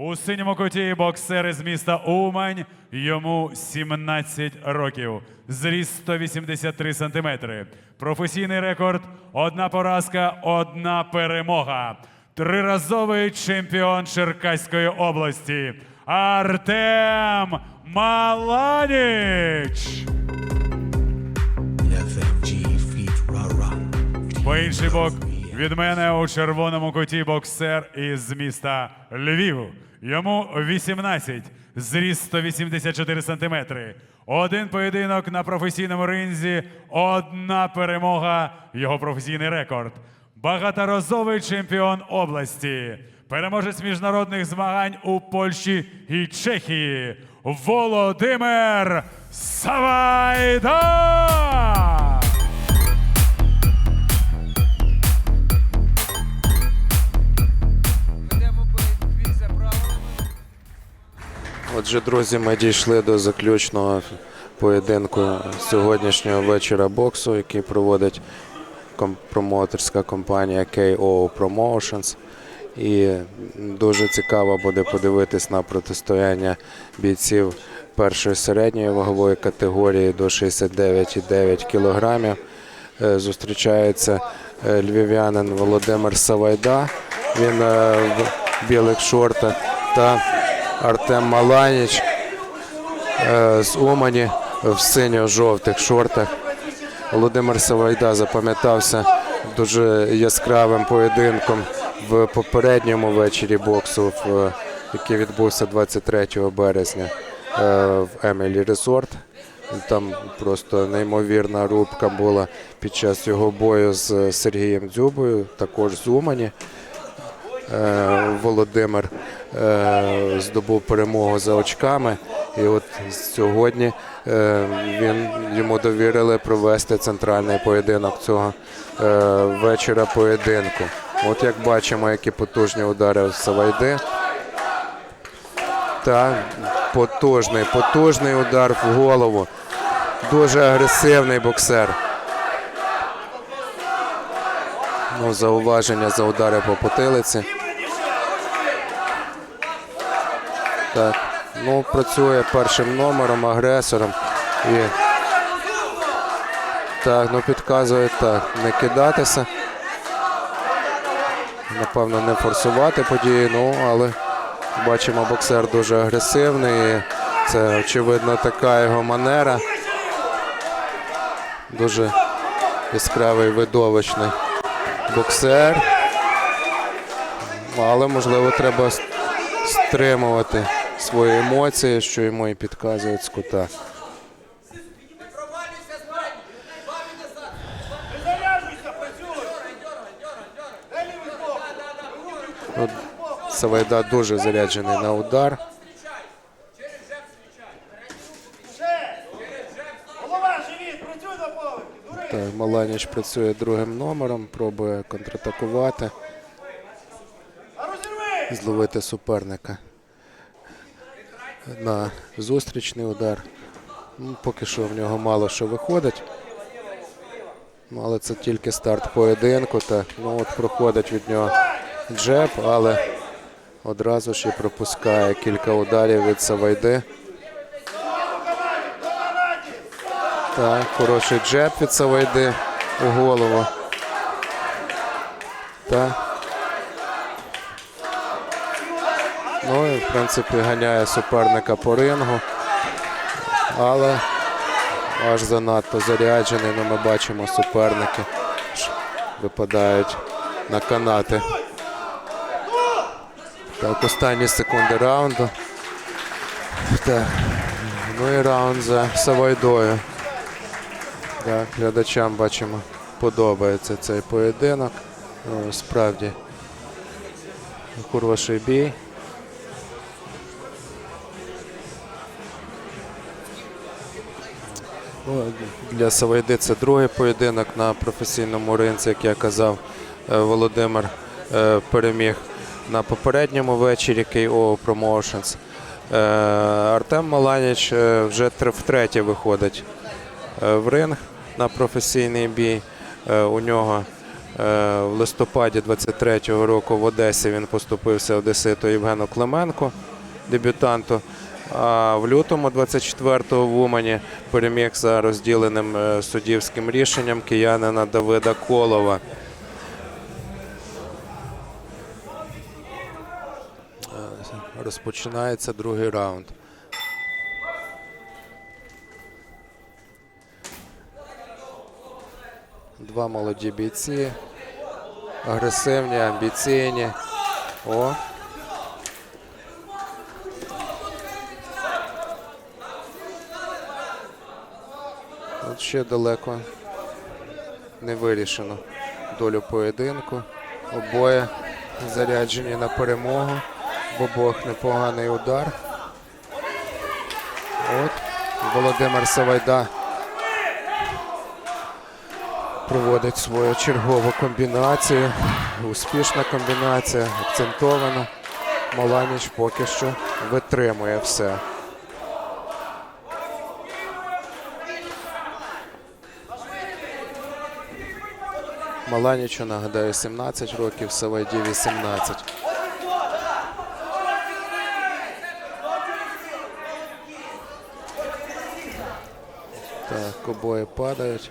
У синьому куті боксер із міста Умань. Йому 17 років. Зріст 183 сантиметри. Професійний рекорд одна поразка, одна перемога. Триразовий чемпіон Черкаської області. Артем Маланіч. По інший бок від мене у червоному куті боксер із міста Львів. Йому 18, зріст 184 сантиметри. Один поєдинок на професійному ринзі, одна перемога, його професійний рекорд. Багаторазовий чемпіон області, переможець міжнародних змагань у Польщі і Чехії. Володимир Савайда! Отже, друзі, ми дійшли до заключного поєдинку сьогоднішнього вечора боксу, який проводить промоутерська компанія KO Promotions. І дуже цікаво буде подивитись на протистояння бійців першої середньої вагової категорії до 69,9 кілограмів. Е, Зустрічається е, львів'янин Володимир Савайда. Він е, в білих шортах та Артем Маланіч е, з Умані в синьо-жовтих шортах. Володимир Савайда запам'ятався дуже яскравим поєдинком в попередньому вечорі боксу, який відбувся 23 березня е, в Емілі Резорт. Там просто неймовірна рубка була під час його бою з Сергієм Дзюбою, також з Умані. Е, Володимир е, здобув перемогу за очками. І от сьогодні е, він йому довірили провести центральний поєдинок цього вечора поєдинку. От як бачимо, які потужні удари Савайди. Та потужний, потужний удар в голову. Дуже агресивний боксер. Ну, зауваження за удари по потилиці. Так. Ну, працює першим номером, агресором. І... Так, ну підказує так. Не кидатися. Напевно, не форсувати події, ну, але бачимо, боксер дуже агресивний. І це, очевидно, така його манера. Дуже яскравий видовищний боксер. Але, можливо, треба стримувати свої емоції, що йому і підказують з кута. От Савайда дуже заряджений на удар. Так, Маланіч працює другим номером, пробує контратакувати, зловити суперника на зустрічний удар. Ну, поки що в нього мало що виходить. Ну, але це тільки старт поєдинку. Та, ну, от проходить від нього джеб, але одразу ж і пропускає кілька ударів від Савайди. Так, хороший джеб від Савайди у голову. Так. Ну і в принципі ганяє суперника по рингу. Але аж занадто заряджений. Ну, ми бачимо суперники випадають на канати. Так, останні секунди раунду. Так. Ну і раунд за Савайдою. Так, глядачам бачимо, подобається цей поєдинок. Ну, справді хороший бій. Для Савайди це другий поєдинок на професійному ринці, як я казав, е, Володимир е, переміг на попередньому вечорі KO Promotions. Е, Артем Маланіч вже втретє виходить в ринг на професійний бій. У нього В листопаді 23-го року в Одесі він поступився Одеситу Євгену Клименко, дебютанту. А в лютому 24-го в Умані переміг за розділеним е, суддівським рішенням киянина Давида Колова. Е, Розпочинається другий раунд. Два молоді бійці. Агресивні, амбіційні. О. ще далеко не вирішено долю поєдинку. Обоє заряджені на перемогу. В обох непоганий удар. От Володимир Савайда проводить свою чергову комбінацію. Успішна комбінація, акцентована. Маланіч поки що витримує все. Маланічу, нагадаю, 17 років, Савайді 18. Так, обоє падають.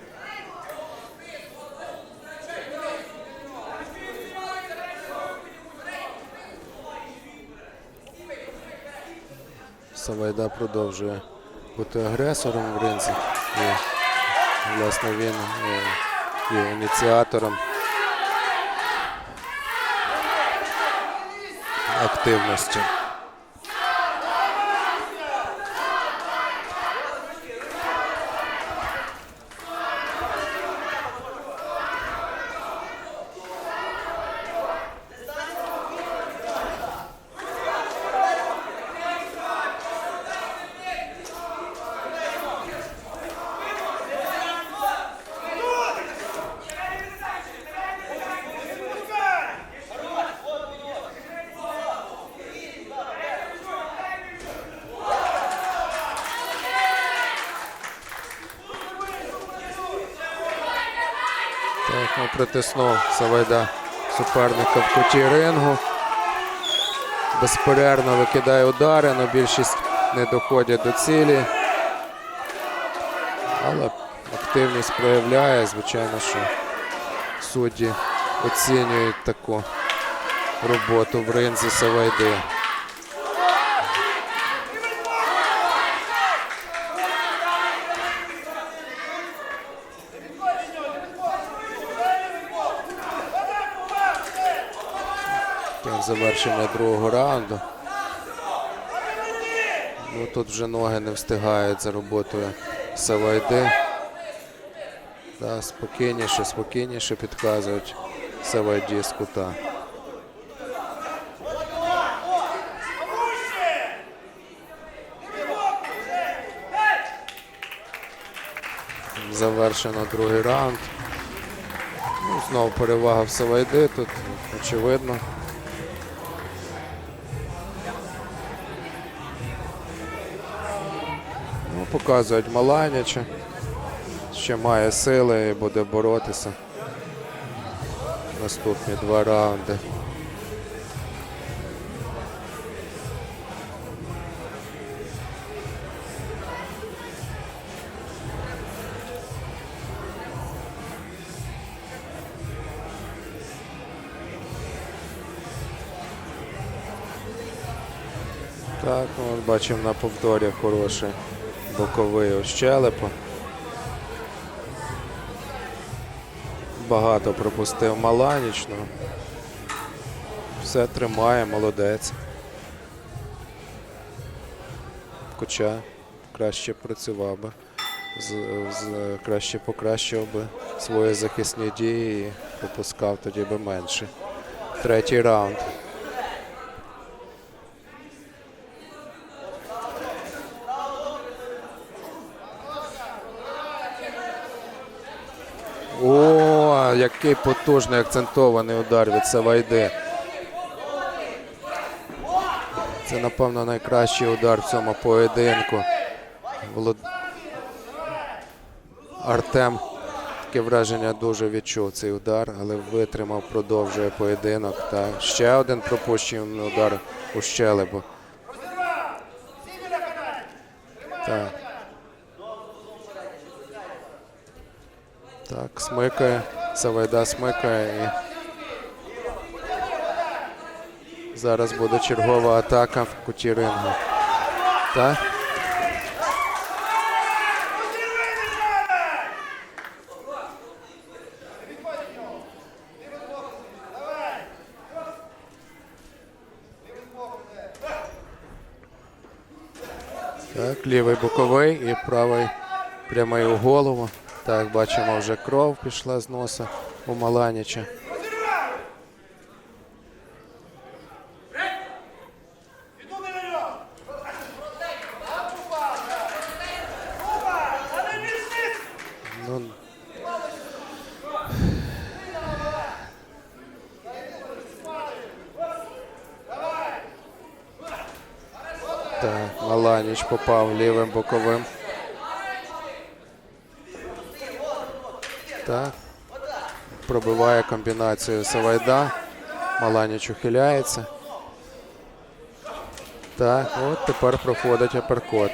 Савайда продовжує бути агресором в ринзі. І, власне, він е, є ініціатором активності. Так, ну, притиснув Савайда суперника в куті рингу. Безперервно викидає удари, але більшість не доходять до цілі. Але активність проявляє, звичайно, що судді оцінюють таку роботу в ринзі Савайди. Завершення другого раунду. Ну, тут вже ноги не встигають за роботою Савайди. Да, спокійніше, спокійніше підказують Савайді з кута. Завершено другий раунд. Ну, знову перевага в Савайди, тут очевидно. Показують Маланяча. Ще має сили і буде боротися. Наступні два раунди. Так, ну, бачимо на повторі хороший боковий ощелепо. Багато пропустив Маланічного. Все тримає, молодець. Хоча краще працював би, з, з, краще покращив би свої захисні дії і пропускав тоді би менше. Третій раунд. О, який потужний акцентований удар від Савайди. Це, напевно, найкращий удар в цьому поєдинку. Волод... Артем Таке враження дуже відчув цей удар, але витримав, продовжує поєдинок. Та ще один пропущений удар у каналі! Так. Так, смикає. Савайда смикає і. Зараз буде чергова атака в куті рингу. Так. Так, лівий боковий і правий прямий у голову. Так, бачимо, вже кров пішла з носа у Маланіча. Ну, так, Маланіч попав лівим боковим. Так. Пробиває комбінацію Савайда. Маланіч ухиляється. Так, от тепер проходить аперкот.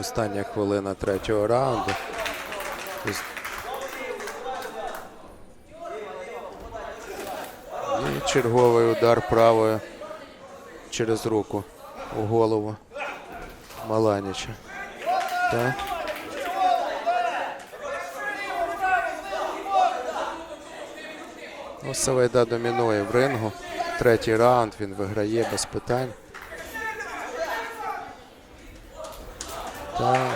Остання хвилина третього раунду. Ось- І черговий удар правою через руку у голову Маланіча. Так. Ну, Савайда домінує в рингу. Третій раунд він виграє без питань. Так,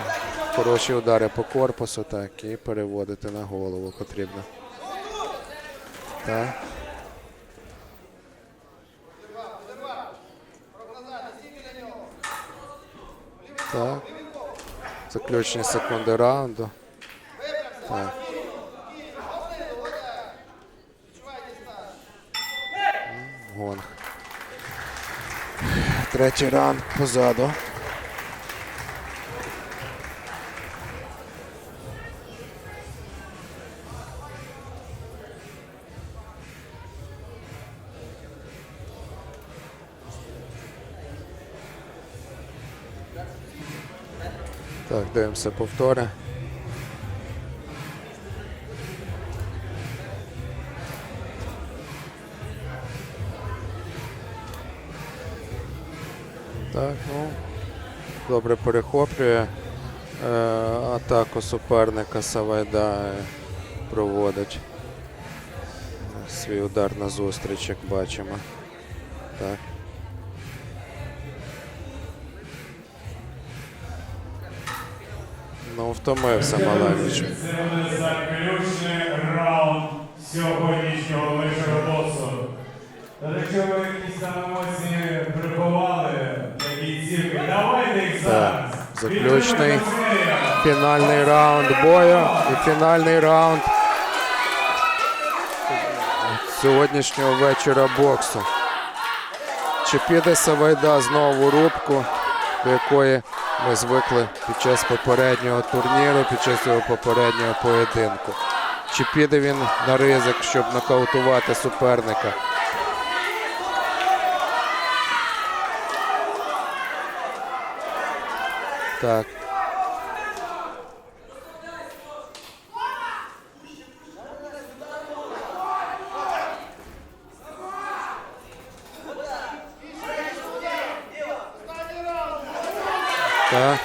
хороші удари по корпусу, так, і переводити на голову потрібно. Так. Так. Заключні секунди раунду. Так. Гонг. Третій раунд позаду. Дивимося повтори. Так, ну, добре перехоплює е, атаку суперника Савайда проводить свій удар на зустріч, як бачимо. Так. Ну, втомився Малевич. Це заключний раунд сьогоднішнього вечора боксу. Та якщо ви якісь там емоції приховали, такі цірки, давайте їх зараз. заключний Фінальний раунд бою і фінальний раунд сьогоднішнього вечора боксу. Чи піде Савайда знову рубку, до якої ми звикли під час попереднього турніру, під час його попереднього поєдинку? Чи піде він на ризик, щоб нокаутувати суперника? Так. Так.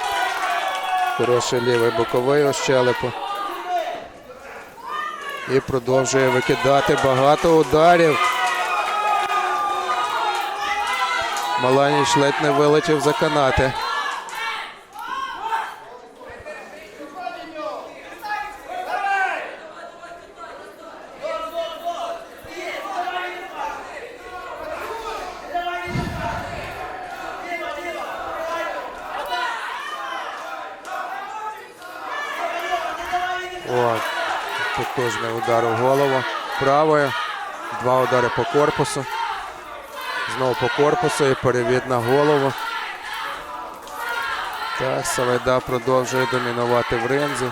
Хороший лівий боковий ощелепу. І продовжує викидати багато ударів. Маланіч ледь не вилетів за канати. О, потужний удар у голову правою. Два удари по корпусу. Знову по корпусу і перевід на голову. Так, Савайда продовжує домінувати в ринзі.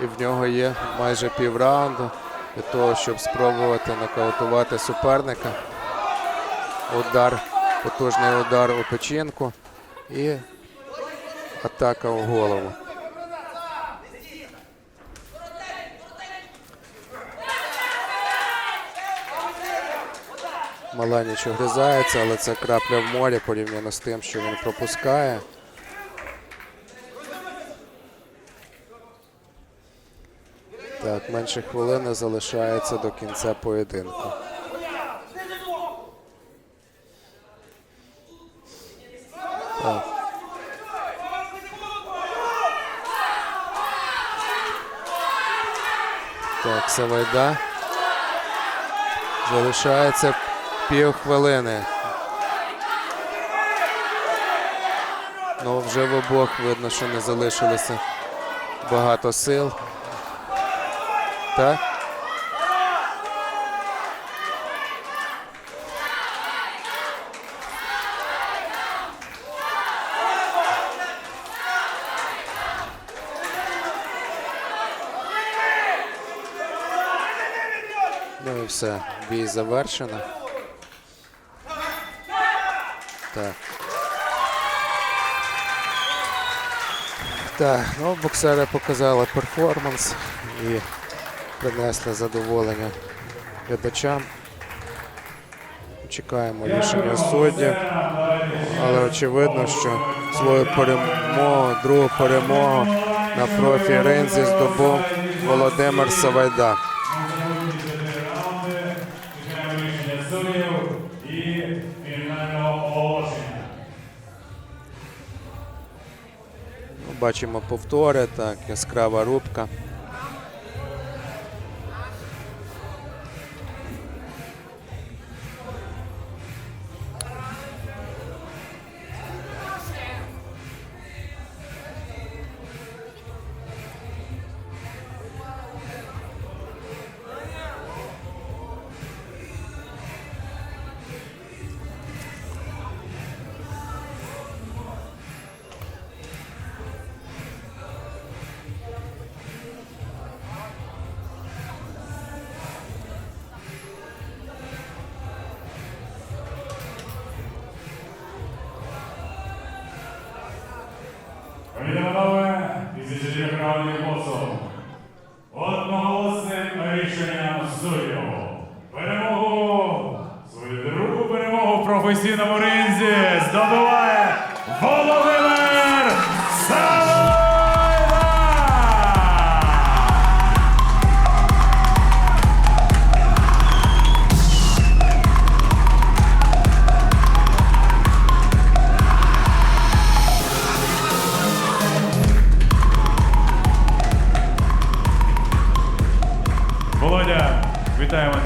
І в нього є майже пів раунду для того, щоб спробувати нокаутувати суперника. Удар, потужний удар у печінку і атака у голову. Маланіч огризається, але це крапля в морі порівняно з тим, що він пропускає. Так, менше хвилини залишається до кінця поєдинку. Савайда. Залишається півхвилини. Ну, вже в обох видно, що не залишилося багато сил. Так? Все, бій завершено. Так. Так, ну боксери показали перформанс і принесли задоволення глядачам. Чекаємо рішення суддів, але очевидно, що свою перемогу, другу перемогу на профі ринзі здобув Володимир Савайда. Бачимо повтори, так, яскрава рубка. Yeah.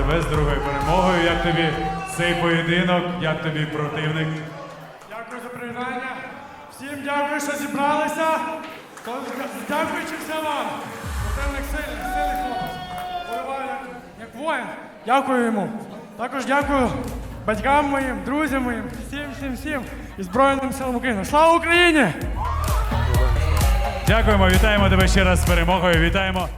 Тебе з другою перемогою. Як тобі цей поєдинок? Як тобі противник? Дякую за привітання. Всім дякую, що зібралися. Дякуючи всім вам. Противник сильний, сильний хлопець. Воював як, як воїн. Дякую йому. Також дякую батькам моїм, друзям моїм, всім, всім, всім і Збройним силам України. Слава Україні! Дякуємо, вітаємо тебе ще раз з перемогою. Вітаємо.